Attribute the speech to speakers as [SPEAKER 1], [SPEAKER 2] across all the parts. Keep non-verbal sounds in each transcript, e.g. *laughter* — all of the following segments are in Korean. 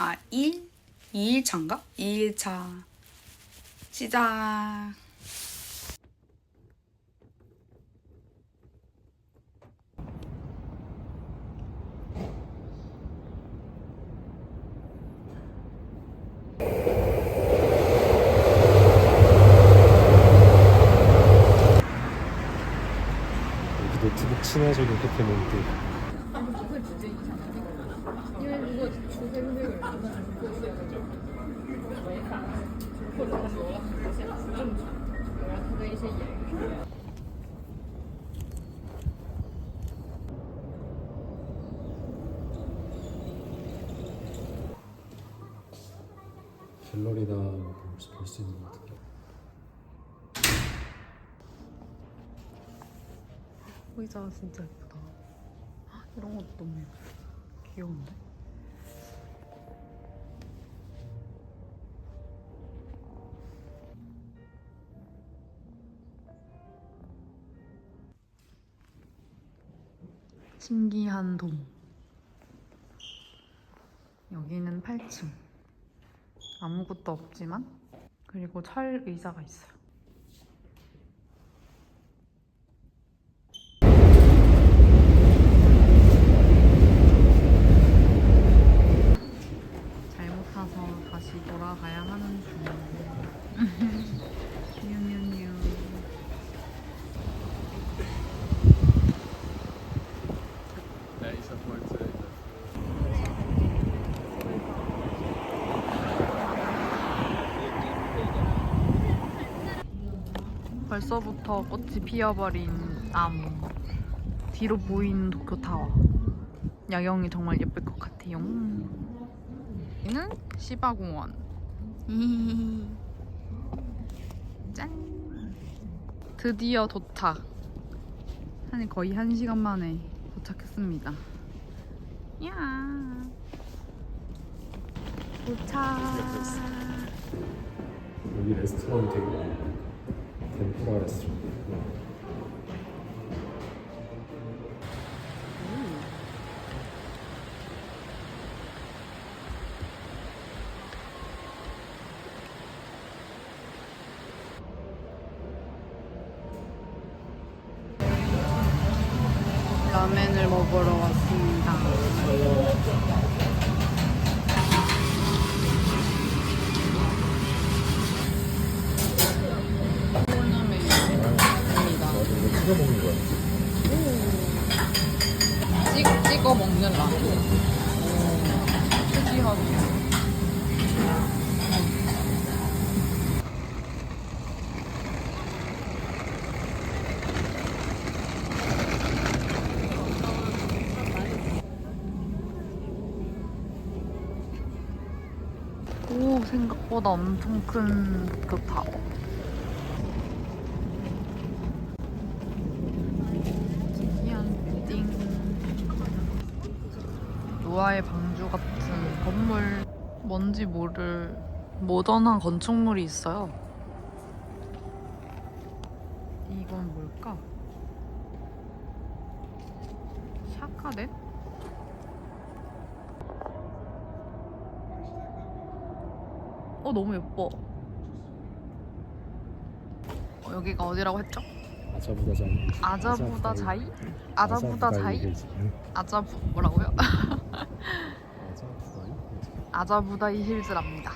[SPEAKER 1] 아, 1? 2일차인가? 2일차 시작.
[SPEAKER 2] 친화적인 카페몬드
[SPEAKER 3] 주세요.
[SPEAKER 2] 갤러리다 볼수 있는 것 같아요.
[SPEAKER 1] 의자 진짜 예쁘다. 이런 것도 너무 귀여운데? 신기한 돔. 여기는 8층. 아무것도 없지만 그리고 철 의자가 있어요. 잘못 타서 다시 돌아가야 하는 중. 뉴뉴뉴. 벌써부터 꽃이 피어버린 나무. 뒤로 보이는 도쿄타워. 야경이 정말 예쁠 것 같아요. 여기는 시바공원. *laughs* 짠. 드디어 도착. 한 거의 한 시간 만에 도착했습니다. 야. 도착.
[SPEAKER 2] 여기 레스토랑 되게 덴푸라 레스토랑
[SPEAKER 1] 라멘을 먹으러 왔습니다. 콜라멘입니다.
[SPEAKER 2] 이거 찍어 먹는 거야
[SPEAKER 1] 찍, 찍어 먹는 라면. 특이하네. 오, 생각보다 엄청 큰 도쿄타워. 특이한 빌딩. 노아의 방주 같은 건물. 뭔지 모를 모던한 건축물이 있어요. 이건 뭘까? 샤카덴? 어 너무 예뻐. 어, 여기가 어디라고 했죠?
[SPEAKER 2] 아자부다 자이
[SPEAKER 1] 아자부다 자이? 아자부다 자이?
[SPEAKER 2] 힐즈.
[SPEAKER 1] 아자부 뭐라고요? *laughs*
[SPEAKER 2] 아자부다이 힐즈.
[SPEAKER 1] 아자부다이 힐즈랍니다.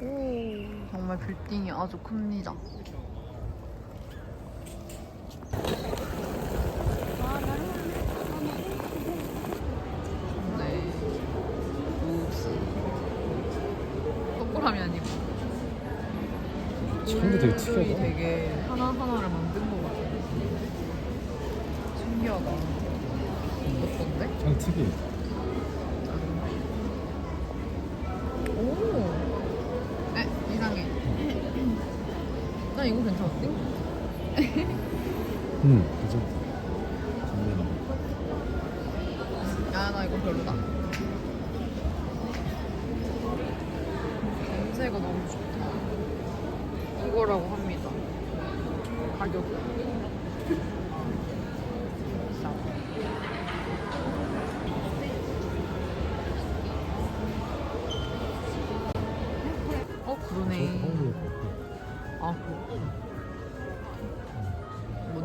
[SPEAKER 1] 오 정말 빌딩이 아주 큽니다. 네. 동그라미 아니고.
[SPEAKER 2] 처음부터 되게 특이하다
[SPEAKER 1] 되게 하나하나를 만든 것 같아. 신기하다. 어떤데?
[SPEAKER 2] 참 특이해
[SPEAKER 1] 나 이거 괜찮은데?
[SPEAKER 2] 응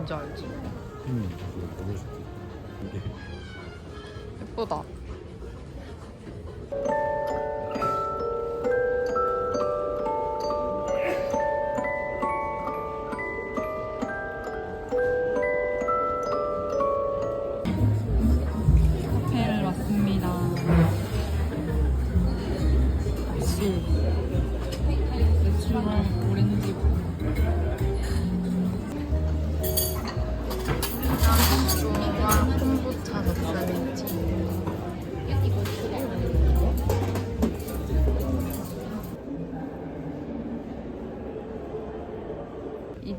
[SPEAKER 1] 뭔지 알지?
[SPEAKER 2] 음, 보내줄게. 이게
[SPEAKER 1] 예쁘다. 왔습니다. 맥주랑 오렌지.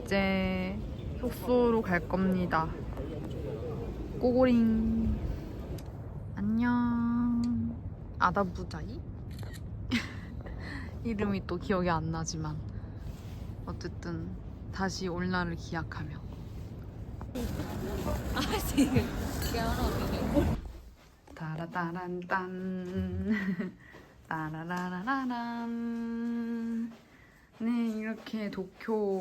[SPEAKER 1] 이제 숙소로 갈 겁니다. 꼬고링. 안녕. 아다부자이? *laughs* 이름이 또 기억이 안 나지만 어쨌든 다시 올 날을 기약하며 따라따란딴 *laughs* 따라라라란 네 이렇게 도쿄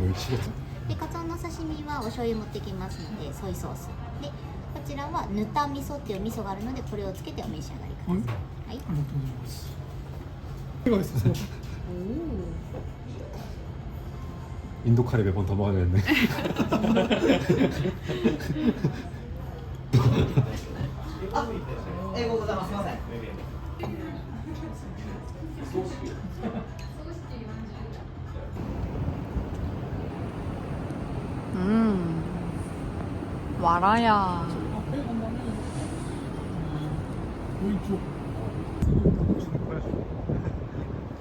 [SPEAKER 2] 뭘 치겠다.
[SPEAKER 4] で、カツオの刺身はお醤油持ってきますので、ソイソース。で、こちらはぬた味噌っていう味噌があるので、これをつけてお召し上がりください。はい、
[SPEAKER 5] 이거 있어요.
[SPEAKER 2] 인도 카레 몇 번 더 먹어야겠네.
[SPEAKER 1] 음 와라야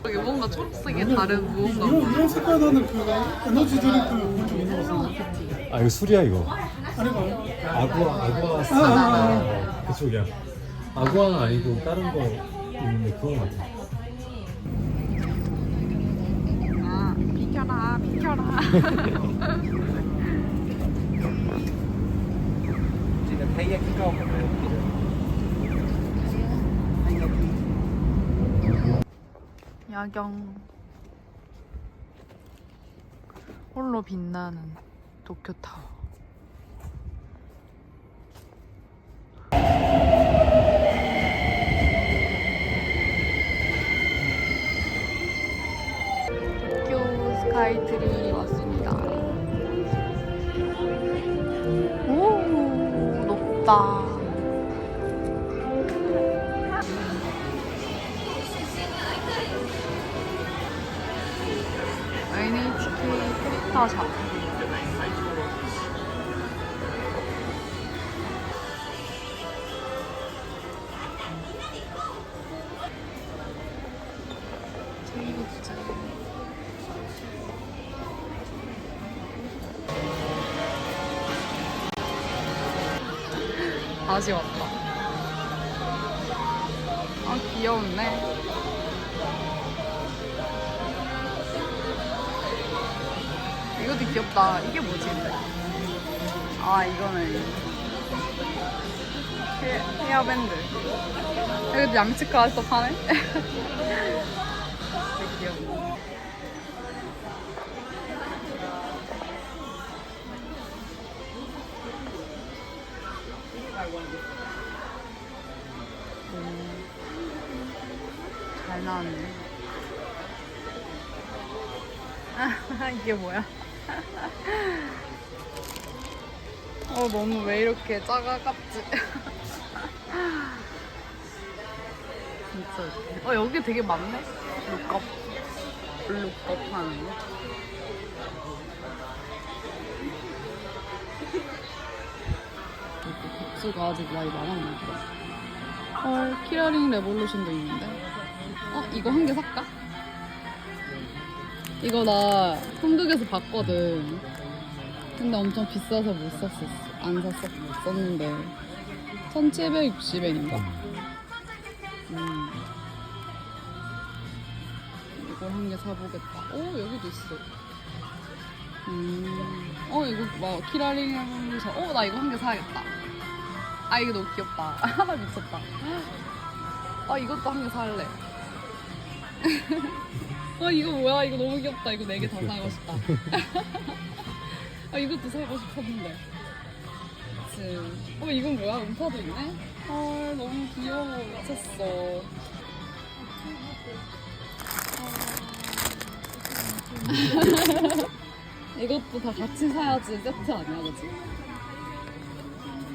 [SPEAKER 1] 여기 뭔가 초록색이 다른 무언가
[SPEAKER 5] 이런 이런 색깔 나는 그 에너지 드링크 본적 있는 것 같아요.
[SPEAKER 2] 아 이거 술이야 이거. 아구아 아구아 스
[SPEAKER 5] 아, 아,
[SPEAKER 2] 아, 그쪽이야. 아구아는 아니고 다른 거 있는데 그건 같아.
[SPEAKER 1] 아 비켜라 비켜라 *laughs* 야경. 홀로 빛나는 도쿄타워 오 높다. NHK 크리타샵 다시 왔다. 아 귀여운데. 이것도 귀엽다. 이게 뭐지? 아 이거는 헤, 헤어밴드. 이것도 양치카에서 파네. 되게 귀여워. 잘 나왔네. 아, *laughs* 이게 뭐야? *laughs* 어 너무 왜 이렇게 작아깝지? *laughs* 진짜. 어 여기 되게 많네. 룩업. 룩업 하는 거. 굿즈가 아직 많이 많았나 보다. 헐 키러링 레볼루션도 있는데. 어 이거 한 개 살까? 이거 나 한국에서 봤거든. 근데 엄청 비싸서 못 샀었어. 안 샀었는데 1,760엔인가? 음. 이걸 한개 사보겠다. 오 여기도 있어. 음. 어 이거 막 키라링 해보면서 어 나 이거 한 개 사야겠다. 아 이거 너무 귀엽다. *laughs* 미쳤다. 아 이것도 한 개 살래. 어 *laughs* 이거 뭐야 이거 너무 귀엽다. 이거 네 개 다 사고 싶다. *laughs* 아 이것도 사고 싶었는데. 그치. 어 이건 뭐야? 음파도 있네? 헐 너무 귀여워 미쳤어. 이것도 다 같이 사야지 세트 아니야 그치?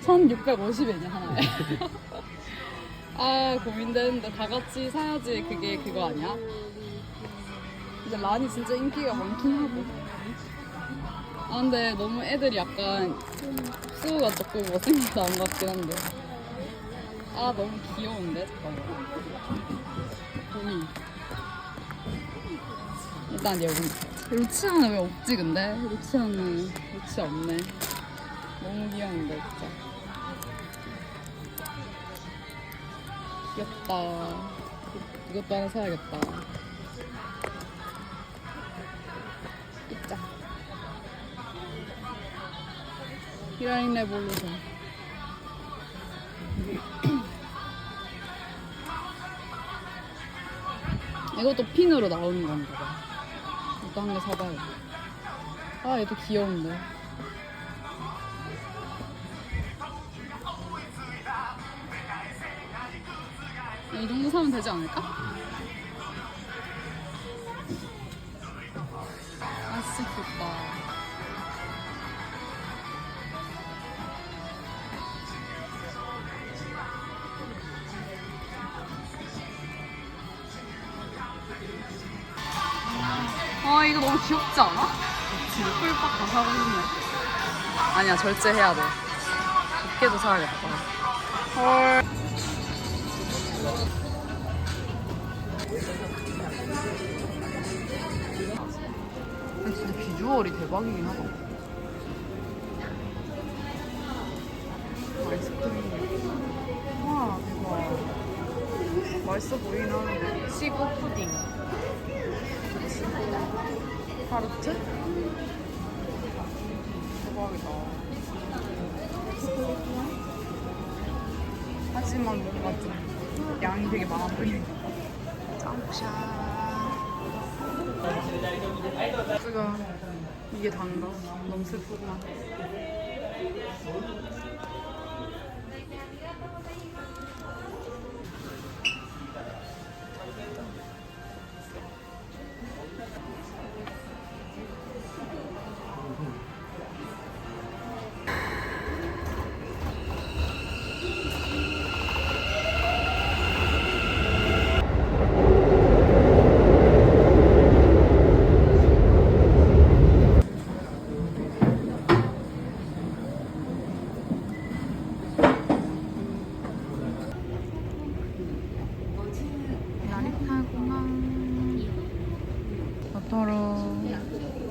[SPEAKER 1] 1650엔이야 하나에. *laughs* 아 고민되는데 다 같이 사야지 그게 그거 아니야? 근데 란이 진짜 인기가 많긴 하고. 아 근데 너무 애들이 약간 수가 조금 못생겨서 안 같긴 한데 아 너무 귀여운데 잠깐만 봄이 일단 여기 루치아는 왜 없지 근데? 루치아는 루치 없네 너무 귀여운데 진짜 귀엽다. 이것도 하나 사야겠다. 입자. 히라인 레볼루션. *clears throat* 이것도 핀으로 나오는 건가 봐. 이거 한개 사봐요 아 얘도 귀여운데 이 정도 사면 되지 않을까? 아 진짜 귀엽다. 아 이거 너무 귀엽지 않아? 꿀빡 다 사고 싶네. 아니야 절제해야 돼. 두께도 사야겠다. 헐 근데 진짜 비주얼이 대박이긴 하다. 아이스크림. 와 대박. 맛있어 하는데. 시고 푸딩. 타르트? 대박이다. 하지만 뭔가 좀 양이 되게 많아 보이네. 짱샤. 지금 이게 단가? 너무 슬프구나. 嗯。